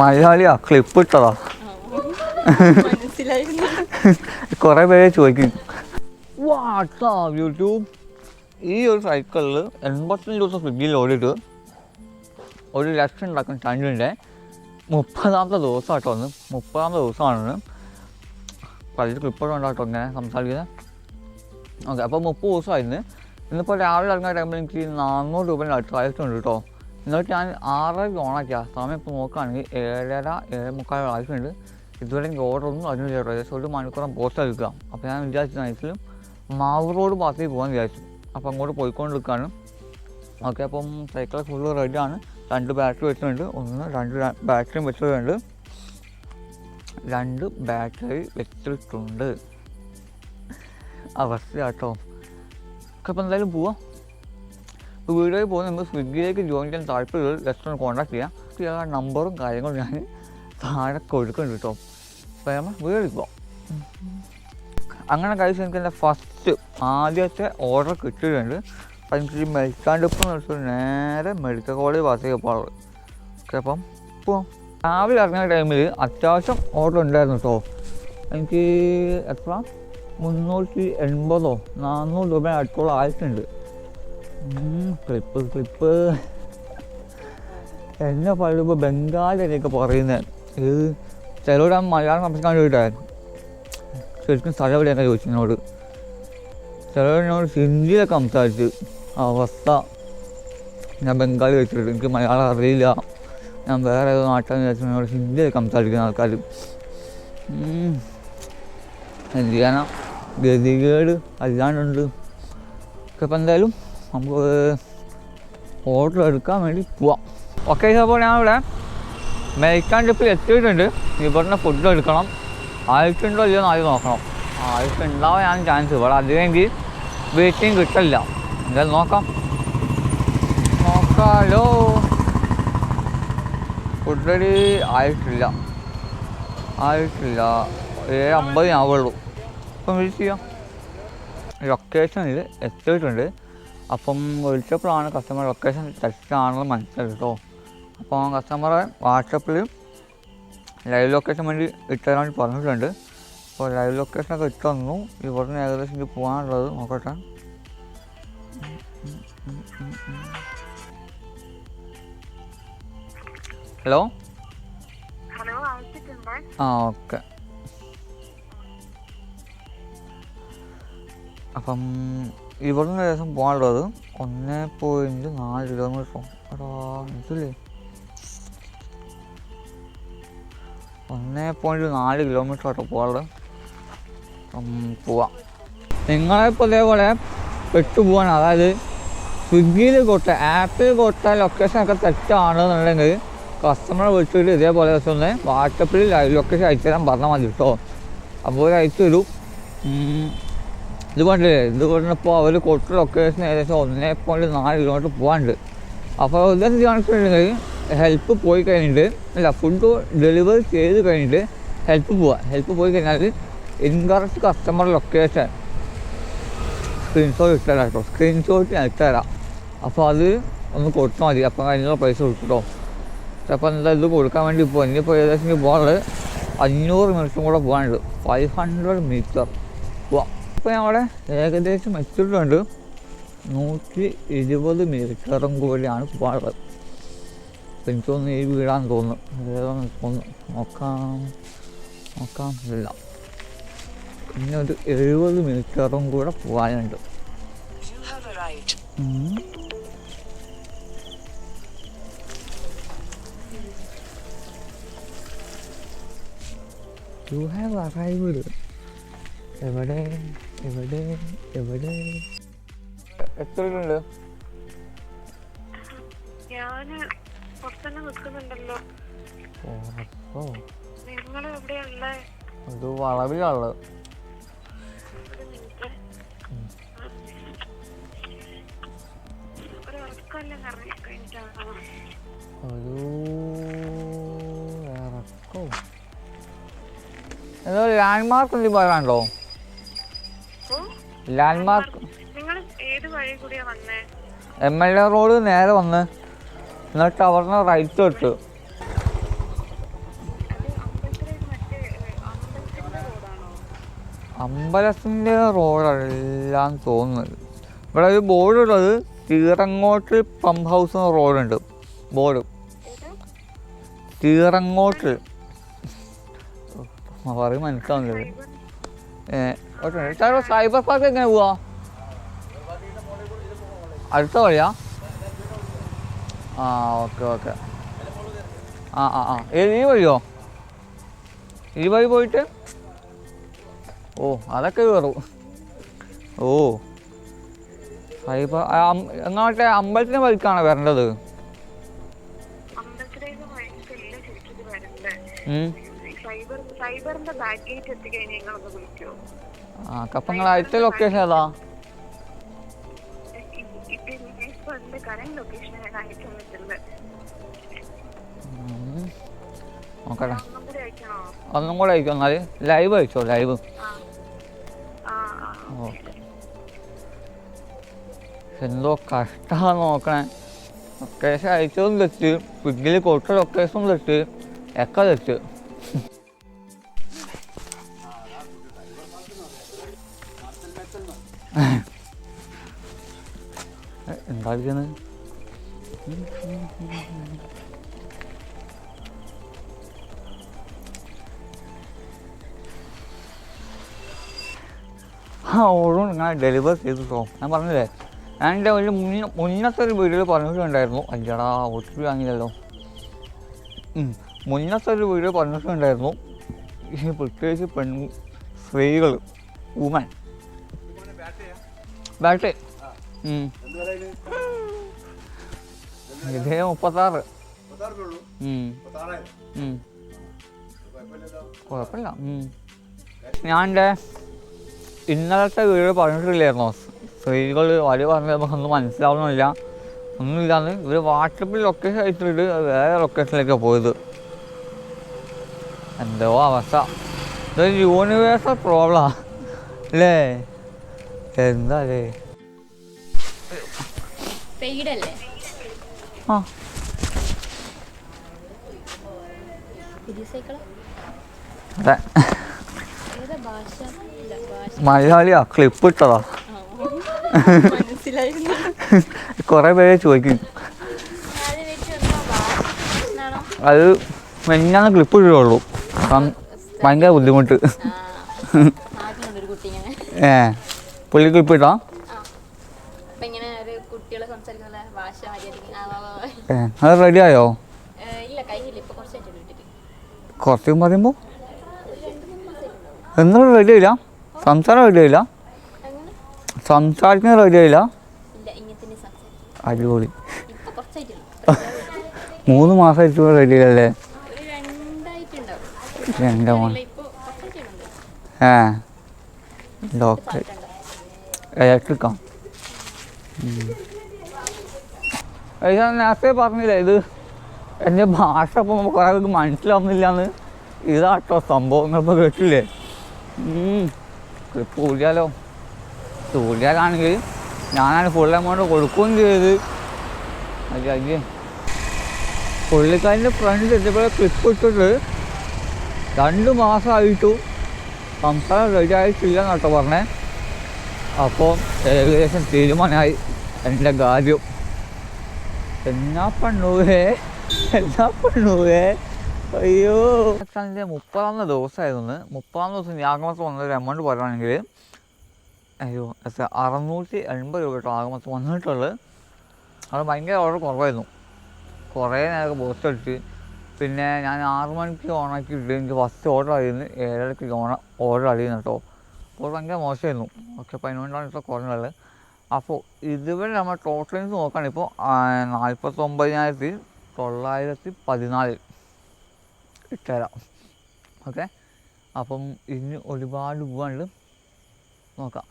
മലയാളിയാ clip ഇട്ടതാ. കുറേ പേര് ചോദിക്കും. യൂട്യൂബ് ഈ ഒരു സൈക്കിളിൽ എൺപത്തഞ്ച് ദിവസം സ്വിഗ്ഗിയിൽ ഓടിയിട്ട് ഒരു ലക്ഷം ഉണ്ടാക്കുന്ന ചാൻസിന്റെ മുപ്പതാമത്തെ ദിവസം ആട്ടോ ഒന്ന് മുപ്പതാമത്തെ ദിവസമാണ് പലരും ക്ലിപ്പൊക്കെ ഉണ്ടാട്ടോ ഇങ്ങനെ സംസാരിക്കുന്നത്. ഓക്കെ അപ്പോൾ മുപ്പത് ദിവസമായിരുന്നു ഇന്നിപ്പോൾ രാവിലെ ഇറങ്ങുന്ന ടൈമിൽ എനിക്ക് നാനൂറ് രൂപ ആയിട്ടുണ്ട് കേട്ടോ എന്നിട്ട് ഞാൻ ആറരയ്ക്ക് ഓണാക്കിയാ. സമയം ഇപ്പോൾ നോക്കുകയാണെങ്കിൽ ഏഴര ഏഴ് മുക്കാൽ ആവശ്യമുണ്ട് ഇതുവരെ എനിക്ക് ഓർഡർ ഒന്നും അറിഞ്ഞില്ല കേട്ടോ. ഏകദേശം ഒരു മണിക്കൂറും പോസ്റ്റ് എടുക്കുക. അപ്പോൾ ഞാൻ വിചാരിച്ചു നൈറ്റിലും മാവൂർ റോഡ് ഭാഗത്തേക്ക് പോകാൻ വിചാരിച്ചു. അപ്പോൾ അങ്ങോട്ട് പോയിക്കൊണ്ടിരിക്കുകയാണ്. ഓക്കെ അപ്പം സൈക്കിൾ ഫുള്ള് ആണ്. രണ്ട് ബാറ്ററി വെച്ചിട്ടുണ്ട്. ഒന്ന് രണ്ട് ബാറ്ററിയും വെച്ചിട്ടുണ്ട്. രണ്ട് ബാറ്ററി വെച്ചിട്ടുണ്ട്. അവസ്ഥ കേട്ടോ അപ്പോൾ എന്തായാലും പോവാം. വീഡിയോയിൽ പോകുന്ന നമ്മൾ സ്വിഗ്ഗിയിലേക്ക് ജോയിൻ ചെയ്യാൻ താല്പര്യമുള്ള ജസ്റ്റ് ഒന്ന് കോൺടാക്ട് ചെയ്യാം. ആ നമ്പറും കാര്യങ്ങളും ഞാൻ താഴെ കൊടുക്കുന്നുണ്ട് കേട്ടോ. അപ്പോൾ നമ്മൾ വീഡിയോയിൽ പോകാം അങ്ങനെ കഴിച്ച് എനിക്ക് എന്റെ ഫസ്റ്റ് ആദ്യത്തെ ഓർഡർ കിട്ടിയിട്ടുണ്ട്. അപ്പം എനിക്ക് ഈ ഡിപ്പ് എന്ന് നേരെ മെഡിക്കൽ കോളേജ് ഭാഗത്തേക്ക് പോകാറുള്ളത് ഓക്കെ അപ്പം പോവാം. രാവിലെ ഇറങ്ങിയ ടൈമിൽ അത്യാവശ്യം ഓർഡർ ഉണ്ടായിരുന്നു കേട്ടോ. എനിക്ക് എത്ര? മുന്നൂറ്റി എൺപതോ നാനൂറ് രൂപ അടുത്തോളം ആയിട്ടുണ്ട്. ക്ലിപ്പ് ക്ലിപ്പ് എന്നെ പറയുമ്പോൾ ബംഗാളിലേക്ക് പറയുന്നത് ഇത് ചിലരോട് ആ മലയാളം സംസാരിക്കാൻ വേണ്ടിയിട്ടായിരുന്നു ശരിക്കും സ്ഥലം എവിടെയൊക്കെ ചോദിച്ചു എന്നോട്. ചിലരോട് ഹിന്ദിയിലൊക്കെ സംസാരിച്ച്. അവസ്ഥ. ഞാൻ ബംഗാളി വെച്ചിട്ട് എനിക്ക് മലയാളം അറിയില്ല. ഞാൻ വേറെ ഏതോ നാട്ടിൽ വിചാരിച്ചു എന്നോട് ഹിന്ദിയിലൊക്കെ സംസാരിക്കുന്ന ആൾക്കാർ. എന്ത് ചെയ്യാനാ? ഗതികേട് അല്ലാണ്ടുണ്ട് ഇപ്പം എന്തായാലും നമുക്ക് ഓർഡർ എടുക്കാൻ വേണ്ടി പോവാം. ഓക്കെ അപ്പോൾ ഞാൻ ഇവിടെ മേക്കാൻ ട്രിപ്പിൽ എത്തിയിട്ടുണ്ട്. ഇവിടുന്ന് ഫുഡ് എടുക്കണം. ആയിട്ടുണ്ടോ ഇല്ലയോ എന്ന് ആദ്യം നോക്കണം. ആയിട്ടുണ്ടാവാൻ ഞാൻ ചാൻസ് ഇവിടെ അധികം എനിക്ക് വെയിറ്റിംഗ് കിട്ടില്ല എന്തായാലും നോക്കാം. നോക്കാലോ. ഫുഡ് റെഡി ആയിട്ടില്ല. ആയിട്ടില്ല. ഏഴ് അമ്പത് ആവുള്ളൂ അപ്പം വിളിച്ച് ചെയ്യാം. ലൊക്കേഷനിൽ എത്തിയിട്ടുണ്ട്. അപ്പം വിളിച്ചപ്പോഴാണ് കസ്റ്റമർ ലൊക്കേഷൻ തെറ്റാണെന്ന് മനസ്സിലായത് കേട്ടോ അപ്പോൾ കസ്റ്റമറെ വാട്സപ്പിൽ ലൈവ് ലൊക്കേഷൻ വേണ്ടി ഇട്ടുതരാൻ വേണ്ടി പറഞ്ഞിട്ടുണ്ട്. അപ്പോൾ ലൈവ് ലൊക്കേഷനൊക്കെ ഇട്ട് തന്നു. ഇവിടുന്ന് ഏകദേശം ഇത് പോകാനുള്ളത് നോക്കട്ടെ. ഹലോ? ആ ഓക്കെ. അപ്പം ഇവിടുന്ന് ഏകദേശം പോകാനുള്ളത് ഒന്ന് പോയിന്റ് നാല് കിലോമീറ്റർ എടാ ഇതില്ലേ? ഒന്ന് പോയിന്റ് നാല് കിലോമീറ്റർ ആട്ടോ പോകാനുള്ളത്. പോവാം. നിങ്ങളിപ്പോൾ ഇതേപോലെ പെട്ടുപോകാൻ അതായത് സ്വിഗ്ഗിയിൽ കൊട്ട ആപ്പിൽ കൊടുത്ത ലൊക്കേഷനൊക്കെ തെറ്റാണെന്നുണ്ടെങ്കിൽ കസ്റ്റമറെ വിളിച്ചിട്ട് ഇതേപോലെ ദിവസം ഒന്ന് വാട്സപ്പിൽ ലൊക്കേഷൻ അയച്ചു തരാൻ പറഞ്ഞാൽ മതി കേട്ടോ അപ്പോൾ അയച്ചു തരും. ഇത് കണ്ടില്ലേ? ഇത് കൊണ്ടിപ്പോൾ അവർ കൊടുത്ത ലൊക്കേഷൻ ഏകദേശം ഒന്നേ പോയിന്റ് നാല് കിലോമീറ്റർ പോകാനുണ്ട് അപ്പോൾ ഇതെന്ത് കാണിച്ചിട്ടുണ്ടെങ്കിൽ ഹെൽപ്പ് പോയി കഴിഞ്ഞിട്ട് അല്ല ഫുഡ് ഡെലിവറി ചെയ്ത് കഴിഞ്ഞിട്ട് ഹെൽപ്പ് പോവാ. ഹെൽപ്പ് പോയി കഴിഞ്ഞാൽ ഇൻകറക്റ്റ് കസ്റ്റമർ ലൊക്കേഷൻ സ്ക്രീൻഷോട്ട് ഇട്ടുതരാം കേട്ടോ സ്ക്രീൻഷോട്ട് ഞാൻ ഇട്ടുതരാം അപ്പോൾ അത് ഒന്ന് കൊടുത്താൽ മതി. അപ്പം അതിനുള്ള പൈസ കൊടുക്കട്ടോ അപ്പോൾ എന്താ ഇത് കൊടുക്കാൻ വേണ്ടി പോകും ഇനിയിപ്പോൾ ഏകദേശം പോകാനുള്ളത് അഞ്ഞൂറ് മിനിറ്റും കൂടെ പോകാനുണ്ട് ഫൈവ് ഹൺഡ്രഡ് മീറ്റർ പോവാം. ഇപ്പോൾ ഞങ്ങളുടെ ഏകദേശം എത്തിയിട്ടുണ്ട് നൂറ്റി ഇരുപത് മീറ്ററും കൂടിയാണ് അപ്പോൾ എനിക്ക് തോന്നുന്നു ഈ വീടാന്ന് തോന്നുന്നു. ഏതാണെന്ന് തോന്നുന്നു. നോക്കാം. നോക്കാം. ഇല്ല. പിന്നെ ഒരു എഴുപത് മീറ്ററും കൂടെ പോകാനുണ്ട് യു ഹാവ്. You എവിടെ? എവിടെ എവിടെ? എത്ര ഉണ്ട് ഞാൻ പുറത്തന്നെ നിൽക്കുന്നുണ്ടല്ലോ. നിങ്ങൾ അത് ഒരു മിനിറ്റ്. ഒരു ഉറക്കമല്ലേ നിറഞ്ഞു കഴിഞ്ഞിട്ടാണോ. ഒരു ഇറക്കോ എന്തോ ലാൻഡ് മാർക്ക് എന്തെങ്കിലും പറയാനുണ്ടോ? ഓ ലാൻഡ് മാർക്ക് നിങ്ങൾ ഏത് വഴി കൂടിയാ വന്നേ എം എൽ എ റോഡ് നേരെ വന്ന് എന്നിട്ട് അവിടുന്ന് റൈറ്റ് റോഡാണോ അമ്പലത്തിന്റെ റോഡല്ലാന്ന് തോന്നുന്നത് ഇവിടെ ഒരു ബോർഡ് ഉള്ളത് തീറങ്ങോട്ട് പമ്പ് ഹൗസ് എന്ന റോഡുണ്ട് ബോർഡ് തീറങ്ങോട്ട് പറയും മനസ്സിലാവുന്നില്ല സാർ സൈബർ പാർക്ക് എങ്ങനെ പോവാ അടുത്ത വഴിയാ ആ ഓക്കെ ഓക്കെ ആ ആ ആ ഈ വഴിയോ ഈ വഴി പോയിട്ട് ഓ അതൊക്കെ കയറും ഓ സൈബർ എങ്ങോട്ടെ അമ്പലത്തിന് വഴിക്കാണ് വരേണ്ടത് സൈബറിന്റെ ബാക്ക് ഗേറ്റ് എത്തിക്കഴിഞ്ഞാൽ നിങ്ങളൊന്ന് വിളിക്കോ. ആ അപ്പം ലൊക്കേഷൻ ഏതാ. നോക്കട്ടെ. ഒന്നും കൂടി അയക്കും എന്നാൽ ലൈവ് അയച്ചോ ലൈവ് എന്തോ കഷ്ടമാണ് നോക്കണേ. ലൊക്കേഷൻ അയച്ചതും തെറ്റ്. സ്വിഗ്ഗിൽ കൊടുത്ത ലൊക്കേഷനും തെറ്റ്. ഒക്കെ തെറ്റ്. എ, എന്താ ആ ഓടും ഞാൻ ഡെലിവർ ചെയ്തു കേട്ടോ ഞാൻ പറഞ്ഞില്ലേ? ഞാൻ എന്റെ ഒരു മുന്ന മുന്നത്തെ ഒരു വീഡിയോയിൽ പറഞ്ഞിട്ടുണ്ടായിരുന്നു. അല്ലടാ ഒത്തിരി വാങ്ങിയില്ലല്ലോ. മുന്നത്തെ ഒരു വീഡിയോ പറഞ്ഞിട്ടുണ്ടായിരുന്നു. പ്രത്യേകിച്ച് പെൺ സ്ത്രീകൾ വുമൻ ബാറ്റ്. ഇതേ മുപ്പത്താറ്. കുഴപ്പമില്ല. ഞാൻ എന്റെ ഇന്നലത്തെ വീട് പറഞ്ഞിട്ടില്ലായിരുന്നോ? സ്ത്രീകൾ വഴി പറഞ്ഞത് നമുക്കൊന്നും മനസ്സിലാവുന്നില്ല. ഒന്നുമില്ലാന്ന് ഇവർ വാട്സപ്പിൽ ലൊക്കേഷൻ അയച്ചിട്ട് വേറെ ലൊക്കേഷനിലേക്കാണ് പോയത്. എന്തോ അവസ്ഥ. ഇതൊരു യൂണിവേഴ്സൽ പ്രോബ്ലമാ അല്ലേ എന്താ അല്ലേ ആ. അതെ. ഏതാ ഇല്ല ഭാഷ. മലയാളിയാ ക്ലിപ്പ് ഇട്ടതാ. കുറേ പേര് ചോദിക്കും. അത് മെഞ്ഞാന്ന് ക്ലിപ്പ് ഇടുകയുള്ളൂ ഭയങ്കര ബുദ്ധിമുട്ട്. ഏ പുള്ളിക്ക് ക്ലിപ്പ് ഇട്ടാ അത് റെഡി ആയോ? കുറച്ച് പറയുമ്പോൾ എന്നും റെഡി റെഡിയായില്ല സംസാരം റെഡി ആയില്ല. സംസാരിക്കാൻ റെഡി ആയില്ല. അടിപൊളി. മൂന്ന് മാസം ആയിട്ട് റെഡി രണ്ടായിട്ടുണ്ടാവും എന്റെ മോൻ ആ. ലോക്ക് ഇലക്ട്രിക്കാ? നേരത്തെ പറഞ്ഞില്ല ഇത് എന്റെ ഭാഷ ഇപ്പോൾ കുറേ പേർക്ക് മനസ്സിലാവുന്നില്ല എന്ന് ഇതാട്ടോ സംഭവങ്ങളിപ്പോൾ കേട്ടില്ലേ? ക്ലിപ്പ് കൂടിയാലോ കൂടിയാലാണെങ്കിൽ ഞാനാണ് ഫുൾ എമൗണ്ട് കൊടുക്കുകയും ചെയ്ത് അയ്യ പുള്ളിക്കാരന്റെ ഫ്രണ്ട് എത്തിയപ്പോൾ ക്ലിപ്പ് ഇട്ടിട്ട് രണ്ട് മാസമായിട്ടും സംസാരം റെഡി ആയിട്ടില്ല എന്നട്ടോ പറഞ്ഞേ. അപ്പോൾ ഏകദേശം തീരുമാനമായി. എന്റെ കാര്യം. എന്നാ പണ്ണുവേ? എന്നാ പണ്ണുവേ? അയ്യോ. അതിന്റെ മുപ്പതാമത്തെ ദിവസമായിരുന്നു. മുപ്പതാം ദിവസം ഞാഗമത്ത് വന്നൊരു എമൗണ്ട് പറയുകയാണെങ്കിൽ അയ്യോ എത്ര? അറുന്നൂറ്റി എൺപത് രൂപ കേട്ടോ ആഗമസം വന്നിട്ടുള്ളത്. അത് ഭയങ്കര ഓർഡർ കുറവായിരുന്നു. കുറേ നേരം പോസ്റ്റ് അടിച്ച് പിന്നെ ഞാൻ ആറ് മണിക്ക് ഓണാക്കിയിട്ട് എനിക്ക് ഫസ്റ്റ് ഓർഡർ അറിയുന്നത് ഏഴരക്ക് ഓണ ഓർഡർ അറിയുന്നു കേട്ടോ. അപ്പോൾ ഭയങ്കര മോശമായിരുന്നു. ഓക്കെ അപ്പോൾ അതിനുകൊണ്ടാണ് ഇപ്പോൾ കുറഞ്ഞത്. അപ്പോൾ ഇതുവരെ നമ്മൾ ടോട്ടലിൻസ് നോക്കുകയാണെങ്കിൽ ഇപ്പോൾ നാൽപ്പത്തൊമ്പതിനായിരത്തി തൊള്ളായിരത്തി പതിനാല് ഇട്ടുതരാം ഓക്കെ? അപ്പം ഇനി ഒരുപാട് പോകാണ്ട് നോക്കാം.